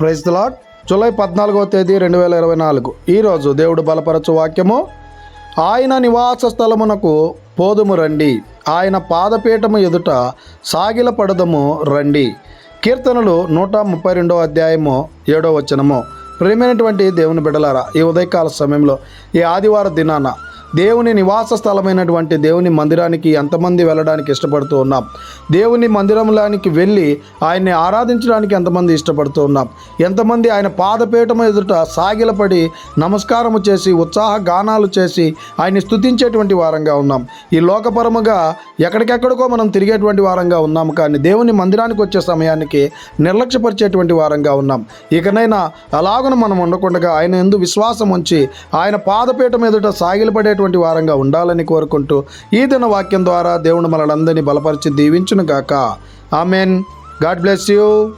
Praise lord July పద్నాలుగవ తేదీ రెండు వేల ఇరవై నాలుగు. ఈరోజు దేవుడు బలపరచు వాక్యము. ఆయన నివాస స్థలమునకు పోదుము రండి. ఆయన పాదపీఠము ఎదుట సాగిల పడదము రండి. కీర్తనలు నూట ముప్పై రెండో అధ్యాయము ఏడో వచనము. ప్రియమైనటువంటి దేవుని బిడలారా ఈ ఉదయకాల సమయంలో ఈ ఆదివార దినాన దేవుని నివాస స్థలమైనటువంటి దేవుని మందిరానికి ఎంతమంది వెళ్ళడానికి ఇష్టపడుతూ ఉన్నాం? దేవుని మందిరంలోనికి వెళ్ళి ఆయన్ని ఆరాధించడానికి ఎంతమంది ఇష్టపడుతూ ఉన్నాం? ఎంతమంది ఆయన పాదపీఠం ఎదుట సాగిలపడి నమస్కారము చేసి ఉత్సాహ గానాలు చేసి ఆయన్ని స్తుతించేటువంటి వారంగా ఉన్నాం. ఈ లోకపరముగా ఎక్కడికెక్కడికో మనం తిరిగేటువంటి వారంగా ఉన్నాం. కానీ దేవుని మందిరానికి వచ్చే సమయానికి నిర్లక్ష్యపరిచేటువంటి వారంగా ఉన్నాం. ఇకనైనా అలాగున మనం ఉండకుండా ఆయన ఎందు విశ్వాసం ఉంచి ఆయన పాదపీఠం ఎదుట సాగిలపడేటువంటి వారంగా ఉండాలని కోరుకుంటూ ఈ దిన వాక్యం ద్వారా దేవుడు మనలందరినీ బలపరిచి దీవించును గాక ఆమెన్. God bless you.